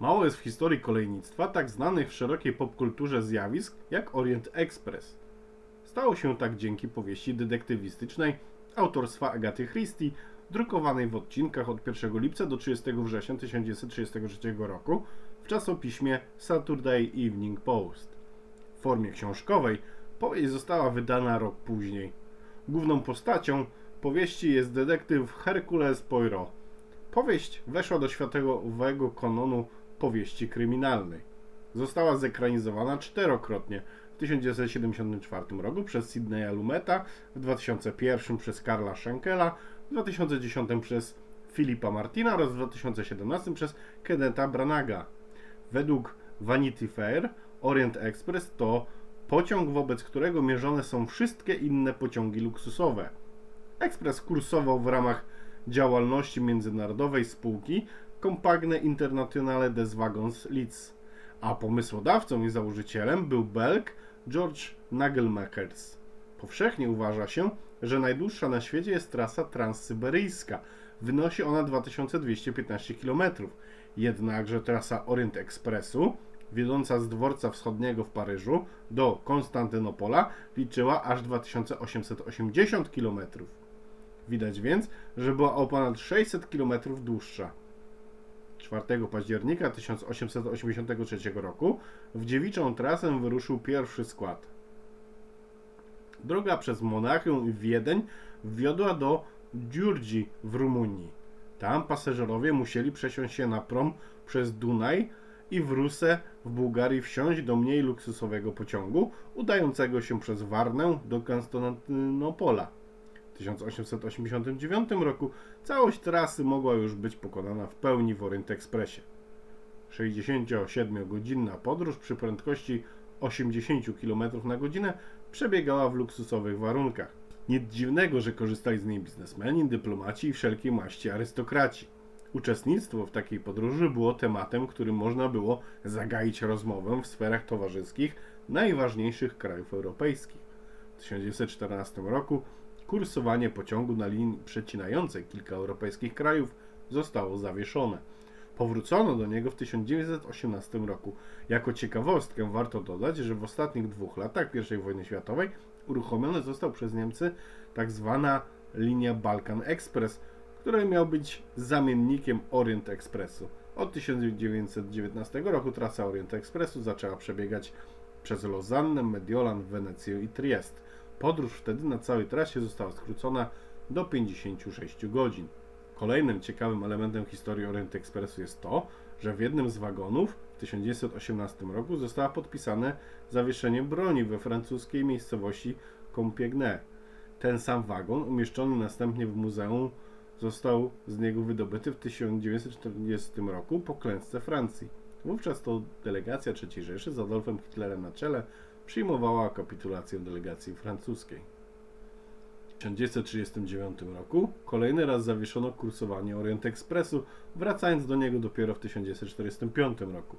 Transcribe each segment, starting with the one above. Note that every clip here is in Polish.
Mało jest w historii kolejnictwa tak znanych w szerokiej popkulturze zjawisk jak Orient Express. Stało się tak dzięki powieści detektywistycznej autorstwa Agaty Christie, drukowanej w odcinkach od 1 lipca do 30 września 1933 roku w czasopiśmie Saturday Evening Post. W formie książkowej powieść została wydana rok później. Główną postacią powieści jest detektyw Hercules Poirot. Powieść weszła do światowego kanonu powieści kryminalnej. Została zekranizowana czterokrotnie w 1974 roku przez Sidneya Lumeta, w 2001 przez Karla Schenkela, w 2010 przez Filipa Martina oraz w 2017 przez Kenneta Branaga. Według Vanity Fair Orient Express to pociąg, wobec którego mierzone są wszystkie inne pociągi luksusowe. Ekspres kursował w ramach działalności międzynarodowej spółki Compagne Internationale des Wagons Leeds, a pomysłodawcą i założycielem był Belg George Nagelmakers. Powszechnie uważa się, że najdłuższa na świecie jest trasa transsyberyjska. Wynosi ona 2215 km. Jednakże trasa Orient Expressu, wiodąca z dworca wschodniego w Paryżu do Konstantynopola, liczyła aż 2880 km. Widać więc, że była o ponad 600 km dłuższa. 4 października 1883 roku w dziewiczą trasę wyruszył pierwszy skład. Droga przez Monachium i Wiedeń wiodła do Dziurdzi w Rumunii. Tam pasażerowie musieli przesiąść się na prom przez Dunaj i w Rusę w Bułgarii wsiąść do mniej luksusowego pociągu udającego się przez Warnę do Konstantynopola. W 1889 roku całość trasy mogła już być pokonana w pełni w Orient Expressie. 67-godzinna podróż przy prędkości 80 km na godzinę przebiegała w luksusowych warunkach. Nic dziwnego, że korzystali z niej biznesmeni, dyplomaci i wszelkiej maści arystokraci. Uczestnictwo w takiej podróży było tematem, którym można było zagaić rozmowę w sferach towarzyskich najważniejszych krajów europejskich. W 1914 roku kursowanie pociągu na linii przecinającej kilka europejskich krajów zostało zawieszone. Powrócono do niego w 1918 roku. Jako ciekawostkę warto dodać, że w ostatnich dwóch latach I wojny światowej uruchomiony został przez Niemcy tak zwana linia Balkan Express, który miał być zamiennikiem Orient Expressu. Od 1919 roku trasa Orient Expressu zaczęła przebiegać przez Lozannę, Mediolan, Wenecję i Triest. Podróż wtedy na całej trasie została skrócona do 56 godzin. Kolejnym ciekawym elementem historii Orient Expressu jest to, że w jednym z wagonów w 1918 roku zostało podpisane zawieszenie broni we francuskiej miejscowości Compiègne. Ten sam wagon, umieszczony następnie w muzeum, został z niego wydobyty w 1940 roku po klęsce Francji. Wówczas to delegacja III Rzeszy z Adolfem Hitlerem na czele przyjmowała kapitulację delegacji francuskiej. W 1939 roku kolejny raz zawieszono kursowanie Orient Expressu, wracając do niego dopiero w 1945 roku.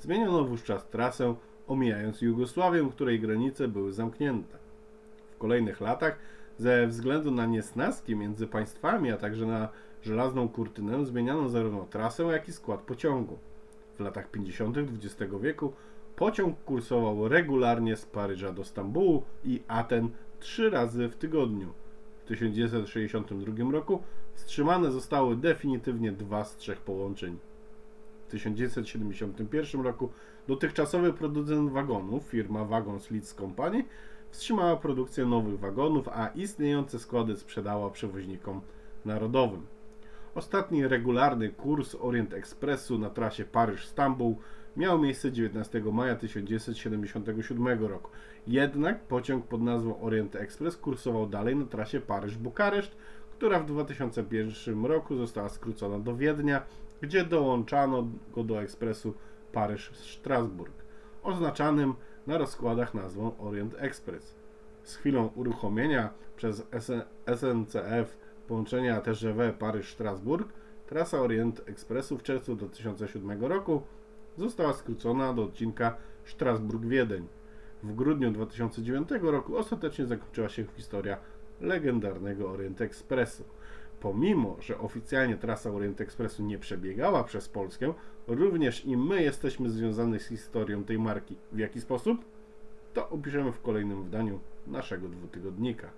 Zmieniono wówczas trasę, omijając Jugosławię, której granice były zamknięte. W kolejnych latach, ze względu na niesnaski między państwami, a także na żelazną kurtynę, zmieniano zarówno trasę, jak i skład pociągu. W latach 50. XX wieku pociąg kursował regularnie z Paryża do Stambułu i Aten trzy razy w tygodniu. W 1962 roku wstrzymane zostały definitywnie dwa z trzech połączeń. W 1971 roku dotychczasowy producent wagonów, firma Wagons Leeds Company, wstrzymała produkcję nowych wagonów, a istniejące składy sprzedała przewoźnikom narodowym. Ostatni regularny kurs Orient Expressu na trasie Paryż-Stambuł miał miejsce 19 maja 1977 roku. Jednak pociąg pod nazwą Orient Express kursował dalej na trasie Paryż-Bukareszt, która w 2001 roku została skrócona do Wiednia, gdzie dołączano go do ekspresu Paryż-Strasburg, oznaczanym na rozkładach nazwą Orient Express. Z chwilą uruchomienia przez SNCF połączenia TGV Paryż-Strasburg trasa Orient Expressu w czerwcu 2007 roku została skrócona do odcinka Strasburg-Wiedeń. W grudniu 2009 roku ostatecznie zakończyła się historia legendarnego Orient Expressu. pomimo, że oficjalnie trasa Orient Expressu nie przebiegała przez Polskę, również i my jesteśmy związani z historią tej marki. W jaki sposób? To opiszemy w kolejnym wydaniu naszego dwutygodnika.